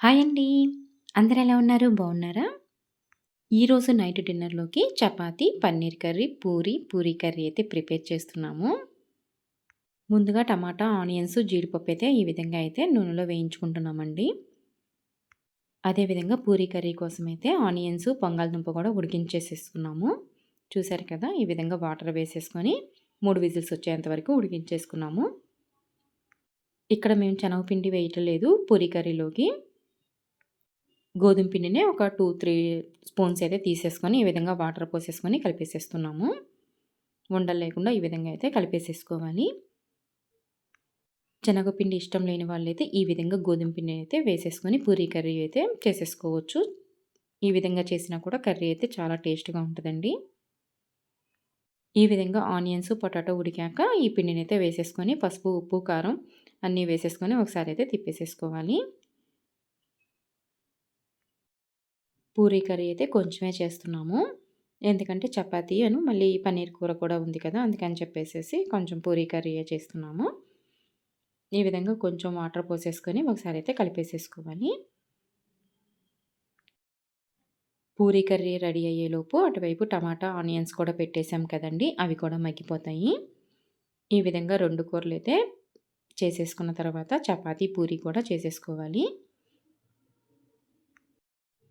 Hi అండి. అందరు ఎలా ఉన్నారు? బాగున్నారా? ఈరోజు నైట్ డిన్నర్‌లోకి చపాతి పన్నీర్ కర్రీ, పూరి, పూరి కర్రీ అయితే ప్రిపేర్ చేస్తున్నాము. ముందుగా టమాటా, ఆనియన్స్, జీడిపప్పు అయితే ఈ విధంగా అయితే నూనెలో వేయించుకుంటున్నామండి. అదేవిధంగా పూరి కర్రీ కోసం అయితే ఆనియన్స్, బంగాళదుంప కూడా ఉడికించేసేసుకున్నాము. చూసారు కదా! ఈ విధంగా వాటర్ వేసేసుకొని మూడు విజిల్స్ వచ్చేంత వరకు ఉడికించేసుకున్నాము. ఇక్కడ మేము శనగపిండి వేయటం లేదు పూరి కర్రీలోకి. గోధుమ పిండిని ఒక 2, 3 స్పూన్స్ అయితే తీసేసుకొని ఈ విధంగా వాటర్ పోసేసుకొని కలిపేసేస్తున్నాము. ఉండలు లేకుండా ఈ విధంగా అయితే కలిపేసేసుకోవాలి. శనగపిండి ఇష్టం లేని వాళ్ళైతే ఈ విధంగా గోధుమ పిండి అయితే వేసేసుకొని పూరీ కర్రీ అయితే చేసేసుకోవచ్చు. ఈ విధంగా చేసినా కూడా కర్రీ అయితే చాలా టేస్ట్‌గా ఉంటుందండి ఈ విధంగా ఆనియన్స్, పొటాటో ఉడికాక ఈ పిండిని అయితే వేసేసుకొని పసుపు, ఉప్పు, కారం అన్నీ వేసేసుకొని ఒకసారి అయితే తిప్పేసేసుకోవాలి. పూరీ కర్రీ అయితే కొంచెమే చేస్తున్నాము. ఎందుకంటే చపాతీ అను మళ్ళీ పన్నీర్ కూర కూడా ఉంది కదా! అందుకని చెప్పేసేసి కొంచెం పూరీ కర్రీయే చేస్తున్నాము. ఈ విధంగా కొంచెం వాటర్ పోసేసుకొని ఒకసారి అయితే కలిపేసేసుకోవాలి. పూరీ కర్రీ రెడీ అయ్యేలోపు అటువైపు టమాటా, ఆనియన్స్ కూడా పెట్టేసాం కదండీ! అవి కూడా మగ్గిపోతాయి. ఈ విధంగా రెండు కూరలు అయితే చేసేసుకున్న తర్వాత చపాతీ, పూరీ కూడా చేసేసుకోవాలి.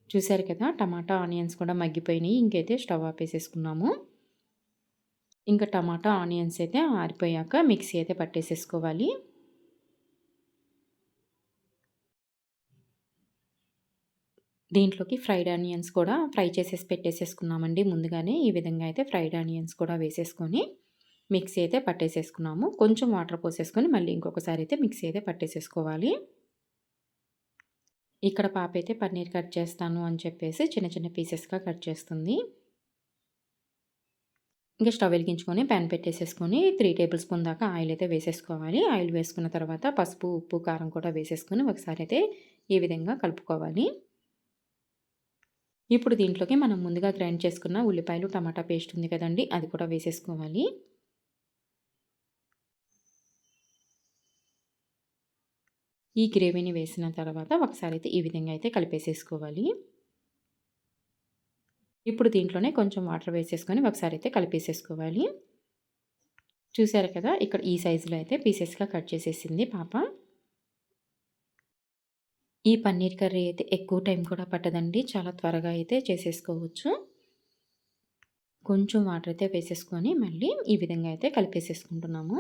చూశారు కదా! టమాటా, ఆనియన్స్ కూడా మగ్గిపోయినాయి. ఇంకైతే స్టవ్ ఆపేసేసుకున్నాము. ఇంకా టమాటా, ఆనియన్స్ అయితే ఆరిపోయాక మిక్సీ అయితే పట్టేసేసుకోవాలి. దీంట్లోకి ఫ్రైడ్ ఆనియన్స్ కూడా ఫ్రై చేసేసి పెట్టేసేసుకున్నామండి ముందుగానే. ఈ విధంగా అయితే ఫ్రైడ్ ఆనియన్స్ కూడా వేసేసుకొని మిక్సీ అయితే పట్టేసేసుకున్నాము. కొంచెం వాటర్ పోసేసుకొని మళ్ళీ ఇంకొకసారి అయితే మిక్సీ అయితే పట్టేసేసుకోవాలి. ఇక్కడ పాప అయితే పన్నీర్ కట్ చేస్తాను అని చెప్పేసి చిన్న చిన్న పీసెస్‌గా కట్ చేస్తుంది. ఇంకా స్టవ్ వెలిగించుకొని ప్యాన్ పెట్టేసేసుకొని త్రీ టేబుల్ స్పూన్ దాకా ఆయిల్ అయితే వేసేసుకోవాలి. ఆయిల్ వేసుకున్న తర్వాత పసుపు, ఉప్పు, కారం కూడా వేసేసుకొని ఒకసారి అయితే ఈ విధంగా కలుపుకోవాలి. ఇప్పుడు దీంట్లోకి మనం ముందుగా గ్రైండ్ చేసుకున్న ఉల్లిపాయలు, టమాటా పేస్ట్ ఉంది కదండి అది కూడా వేసేసుకోవాలి. ఈ గ్రేవీని వేసిన తర్వాత ఒకసారి అయితే ఈ విధంగా అయితే కలిపేసేసుకోవాలి. ఇప్పుడు దీంట్లోనే కొంచెం వాటర్ వేసేసుకొని ఒకసారి అయితే కలిపేసేసుకోవాలి. చూసారు కదా! ఇక్కడ ఈ సైజులో అయితే పీసెస్‌గా కట్ చేసేసింది పాప. ఈ పన్నీర్ కర్రీ అయితే ఎక్కువ టైం కూడా పట్టదండి. చాలా త్వరగా అయితే చేసేసుకోవచ్చు. కొంచెం వాటర్ అయితే వేసేసుకొని మళ్ళీ ఈ విధంగా అయితే కలిపేసేసుకుంటున్నాము.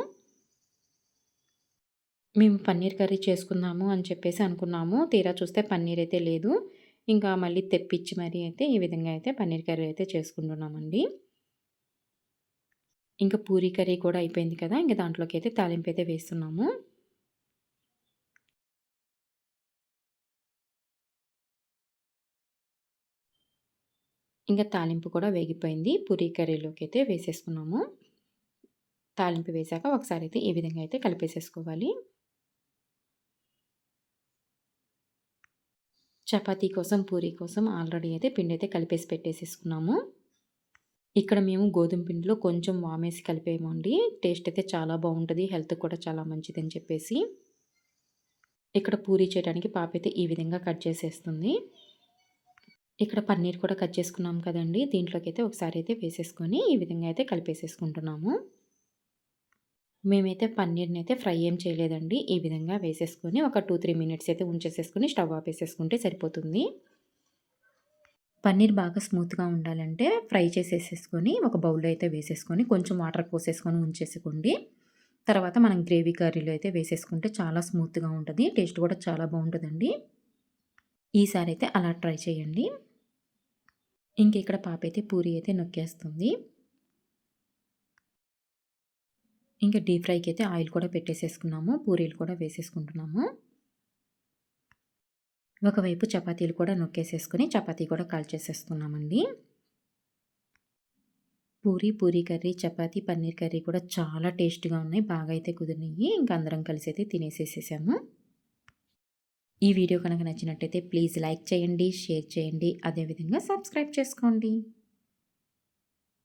మేము పన్నీర్ కర్రీ చేసుకుందాము అని చెప్పేసి అనుకున్నాము. తీరా చూస్తే పన్నీర్ అయితే లేదు. ఇంకా మళ్ళీ తెప్పించి మరీ అయితే ఈ విధంగా అయితే పన్నీర్ కర్రీ అయితే చేసుకుంటున్నామండి. ఇంకా పూరీ కర్రీ కూడా అయిపోయింది కదా! ఇంకా దాంట్లోకి అయితే తాలింపు అయితే వేస్తున్నాము. ఇంకా తాలింపు కూడా వేగిపోయింది. పూరీ కర్రీలోకి అయితే వేసేసుకున్నాము. తాలింపు వేశాక ఒకసారి అయితే ఈ విధంగా అయితే కలిపేసేసుకోవాలి. చపాతీ కోసం, పూరీ కోసం ఆల్రెడీ అయితే పిండి అయితే కలిపేసి పెట్టేసేసుకున్నాము. ఇక్కడ మేము గోధుమ పిండిలో కొంచెం వామేసి కలిపేయమండి టేస్ట్ అయితే చాలా బాగుంటుంది హెల్త్‌కి కూడా చాలా మంచిదని చెప్పేసి. ఇక్కడ పూరీ చేయడానికి పాప అయితే ఈ విధంగా కట్ చేసేస్తుంది. ఇక్కడ పన్నీర్ కూడా కట్ చేసుకున్నాం కదండి దీంట్లోకి అయితే ఒకసారి అయితే వేసేసుకొని ఈ విధంగా అయితే కలిపేసేసుకుంటున్నాము. మేమైతే పన్నీర్‌ని అయితే ఫ్రై ఏం చేయలేదండి. ఈ విధంగా వేసేసుకొని ఒక 2, 3 మినిట్స్ అయితే ఉంచేసేసుకొని స్టవ్ ఆపేసేసుకుంటే సరిపోతుంది. పన్నీర్ బాగా స్మూత్‌గా ఉండాలంటే ఫ్రై చేసేసేసుకొని ఒక బౌల్‌లో అయితే వేసేసుకొని కొంచెం వాటర్ పోసేసుకొని ఉంచేసుకోండి. తర్వాత మనం గ్రేవీ కర్రీలో అయితే వేసేసుకుంటే చాలా స్మూత్‌గా ఉంటుంది టేస్ట్ కూడా చాలా బాగుంటుందండి ఈసారి అయితే అలా ట్రై చేయండి. ఇంక ఇక్కడ పాప అయితే పూరి అయితే నొక్కేస్తుంది. ఇంకా డీప్ ఫ్రైకి అయితే ఆయిల్ కూడా పెట్టేసేసుకున్నాము. పూరీలు కూడా వేసేసుకుంటున్నాము. ఒకవైపు చపాతీలు కూడా నొక్కేసేసుకొని చపాతీ కూడా కాల్చేసేసుకున్నామండి. పూరి, పూరీ కర్రీ, చపాతీ, పన్నీర్ కర్రీ కూడా చాలా టేస్ట్‌గా ఉన్నాయి. బాగా అయితే కుదిరినాయి. ఇంకా అందరం కలిసి అయితే తినేసేసేసాము. ఈ వీడియో కనుక నచ్చినట్టయితే ప్లీజ్ లైక్ చేయండి, షేర్ చేయండి. అదేవిధంగా సబ్స్క్రైబ్ చేసుకోండి.